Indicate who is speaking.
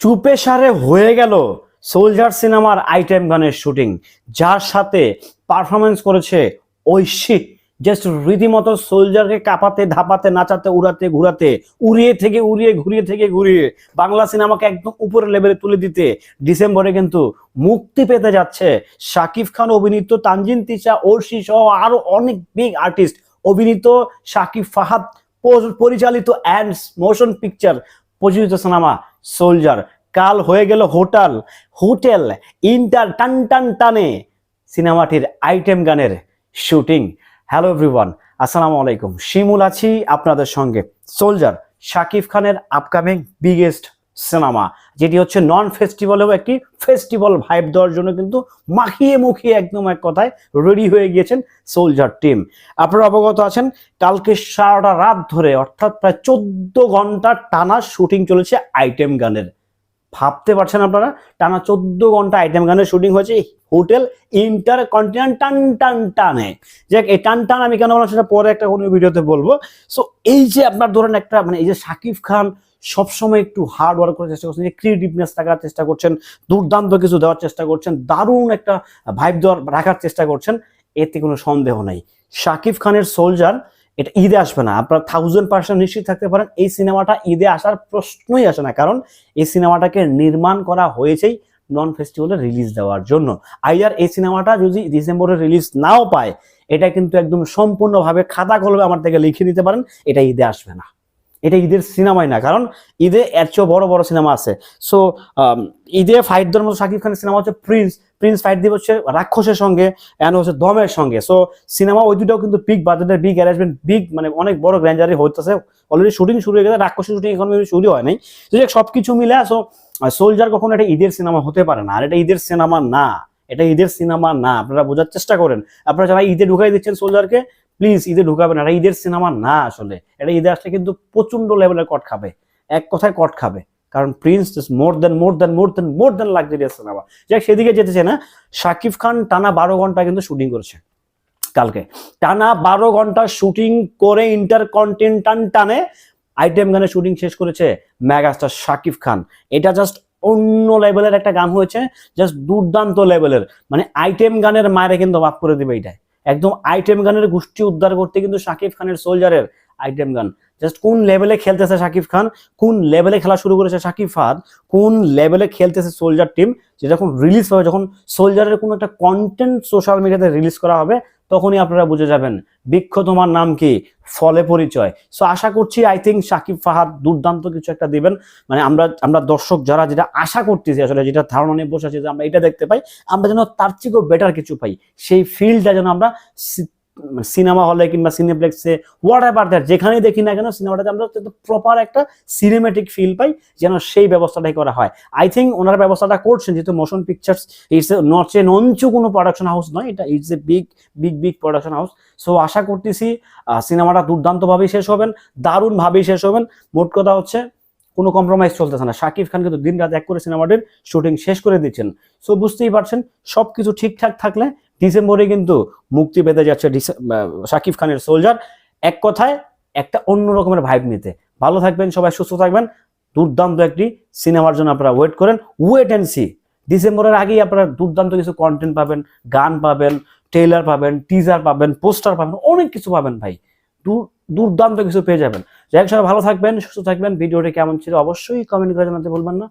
Speaker 1: চুপে সারে হয়ে গেল সোলজার সিনেমার আইটেম গানের শুটিং, যার সাথে পারফরমেন্স করেছে ঐশী। জাস্ট রীতিমতো সোলজারকে কাঁপাতে, ধাপাতে, নাচাতে, উড়াতে, ঘুরাতে, উড়িয়ে থেকে উড়িয়ে, ঘুরিয়ে থেকে ঘুরিয়ে বাংলা সিনেমাকে একদম উপরের লেভেলে তুলে দিতে ডিসেম্বরে কিন্তু মুক্তি পেতে যাচ্ছে শাকিব খান, অভিনীত তানজিন, তিশা, ঐশী সহ আরও অনেক বিগ আর্টিস্ট অভিনীত শাকিব ফাহাদ পরিচালিত অ্যান্ড মোশন পিকচার প্রযোজিত সিনেমা সোলজার। কাল হয়ে গেল হোটেল হোটেল, ইন্টার টান টান টানে সিনেমাটির আইটেম গানের শুটিং। হ্যালো এভরিওয়ান, আসসালামু আলাইকুম। শিমুল আছি আপনাদের সঙ্গে। সোলজার, শাকিব খানের আপকামিং বিগেস্ট সিনেমা, যেটি হচ্ছে নন ফেস্টিভ্যালেও একটি ফেস্টিভ্যাল ভাইব দেওয়ার জন্য কিন্তু মাখিয়ে মুখিয়ে একদম এক কথায় রেডি হয়ে গিয়েছেন সোলজার টিম আপনারা অবগত আছেন, কালকে সারাটা রাত ধরে অর্থাৎ প্রায় চোদ্দ ঘণ্টা টানা শুটিং চলেছে আইটেম গানের ভাবতে পারছেন আপনারা? টানা চোদ্দ ঘণ্টা আইটেম গানের শুটিং হয়েছে হোটেল ইন্টার কন্টিনেন্ট টান টান। টানে যাক, এই টান টান আমি কেন বললাম সেটা পরে একটা কোনো ভিডিওতে বলব। সো এই যে আপনার ধরেন একটা মানে এই যে শাকিব খান সবসময় একটু হার্ড ওয়ার্ক করার চেষ্টা করছেন ক্রিয়েটিভনেস রাখার চেষ্টা করছেন, দুর্দান্ত কিছু দেওয়ার চেষ্টা করছেন, দারুণ একটা ভাইব দেওয়ার, রাখার চেষ্টা করছেন, এতে কোনো সন্দেহ নাই। শাকিব খানের সোলজার এটা ঈদে আসবে না। আপনারা থাউজেন্ড পার্সেন্ট নিশ্চিত থাকতে পারেন, এই সিনেমাটা ঈদে আসার প্রশ্নই আসে না, কারণ এই সিনেমাটাকে নির্মাণ করা হয়েছেই নন ফেস্টিভ্যালে রিলিজ দেওয়ার জন্য। আইয়ার এই সিনেমাটা যদি ডিসেম্বরে রিলিজ নাও পায়, এটা কিন্তু একদম সম্পূর্ণভাবে খাতা কলমে আমার থেকে লিখে নিতে পারেন, এটা ঈদে আসবে না। এটা ঈদের সিনেমাই না, কারণ ঈদে এর চেয়েও বড় বড় সিনেমা আছে। সো ঈদে ফাইট দেওয়ার মতো শাকিব খানের সিনেমা হচ্ছে প্রিন্স প্রিন্স ফাইট দিব হচ্ছে রাক্ষসের সঙ্গে অ্যান্ড হচ্ছে দমের সঙ্গে। সো সিনেমা ওই দুটাও কিন্তু বিগ বাজেটের বিগ অ্যারেঞ্জমেন্ট বিগ মানে অনেক বড় গ্র্যান্ডারি হইতেছে। অলরেডি শুটিং শুরু হয়ে গেছে, রাক্ষসের শুটিং এখন শুরু হয় নাই। তো যাক সবকিছু মিলে সো সোলজার কখনো এটা ঈদের সিনেমা হতে পারে না। আর এটা ঈদের সিনেমা না, এটা ঈদের সিনেমা না। আপনারা বোঝার চেষ্টা করেন। আপনারা যারা ঈদে ঢুকাই দিচ্ছেন সোলজারকে প্লিজ ঈদে ঢুকাবেন এটা ঈদের সিনেমা না আসলে। এটা ঈদে আসলে কিন্তু প্রচণ্ড লেভেলের কট খাবে। এক কথায় কট খাবে। কারণ prince is more than more than more than more than luxurious cinema যাক, সেদিকে যেতেছে না। শাকিব খান টানা বারো ঘণ্টা কিন্তু শুটিং করেছে কালকে। টানা বারো ঘণ্টা শুটিং করে ইন্টার কন্টিনেন্টাল টানে আইটেম গানে শুটিং শেষ করেছে ম্যাগাস্টার শাকিব খান এটা জাস্ট অন্য লেভেলের একটা গান হয়েছে জাস্ট দুর্দান্ত লেভেলের মানে আইটেম গানের মায়েরা কিন্তু মাফ করে দিবে এটা একদম আইটেম গানের গোষ্ঠী উদ্ধার করতে কিন্তু শাকিব খানের সোলজারের আইটেম গান। জাস্ট কোন লেভেলে খেলতেছে শাকিব খান, কোন লেভেলে খেলা শুরু করেছে শাকিব ফাদ, কোন লেভেলে খেলতেছে সোলজার টিম যে যখন রিলিজ হবে যখন সোলজারের কোনো একটা কন্টেন্ট সোশ্যাল মিডিয়াতে রিলিজ করা হবে তখনই আপনারা বুঝে যাবেন বৃক্ষ তোমার নাম কি, ফলে পরিচয়। সো আশা করছি আই থিঙ্ক সাকিব ফাহাদ দুর্দান্ত কিছু একটা দিবেন। মানে আমরা আমরা দর্শক যারা যেটা আশা করতেছি, আসলে যেটা ধারণা নিয়ে বসে আছি যে আমরা এটা দেখতে পাই, আমরা যেন তার চেয়েও বেটার কিছু পাই। সেই ফিল্ডটা যেন আমরা সিনেমা হলে কিংবা সিনেপ্লেক্সে হোয়াট এভার দ্যাট যেখানেই দেখি না কেন সিনেমাটাতে আমরা প্রপার একটা সিনেমেটিক ফিল পাই যেন সেই ব্যবস্থাটাই করা হয়। আই থিঙ্ক ওনারা ব্যবস্থাটা করছেন, যেহেতু motion pictures it's not a নঞ্চু কোনো প্রোডাকশন হাউস নয়, এটা it's a big big big production house so আশা করতেছি সিনেমাটা দুর্দান্তভাবেই শেষ হবেন, দারুণভাবেই শেষ হবেন। মোট কথা হচ্ছে কোনো কম্প্রোমাইজ চলতেছে না। শাকিব খান কিন্তু দিন রাত এক করে সিনেমাটির শুটিং শেষ করে দিচ্ছেন। সো বুঝতেই পারছেন সব কিছু ঠিকঠাক থাকলে ডিসেম্বরে কিন্তু মুক্তি পেতে যাচ্ছে শাকিব খানের সোলজার এক কথায়, একটা অন্য রকমের ভাইব নিতে। ভালো থাকবেন, সবাই সুস্থ থাকবেন। দুর্দান্ত একটি সিনেমার জন্য আপনারা ওয়েট করেন। ওয়েট অ্যান্ড সি ডিসেম্বরের আগেই আপনারা দুর্দান্ত কিছু কন্টেন্ট পাবেন। গান পাবেন ট্রেলার পাবেন টিজার পাবেন পোস্টার পাবেন, অনেক কিছু পাবেন ভাই। দুর্দান্ত কিছু পেয়ে যাবেন। যাই হোক, সবাই ভালো থাকবেন, সুস্থ থাকবেন। ভিডিওটি কেমন ছিল অবশ্যই কমেন্ট করে জানাতে ভুলবেন না।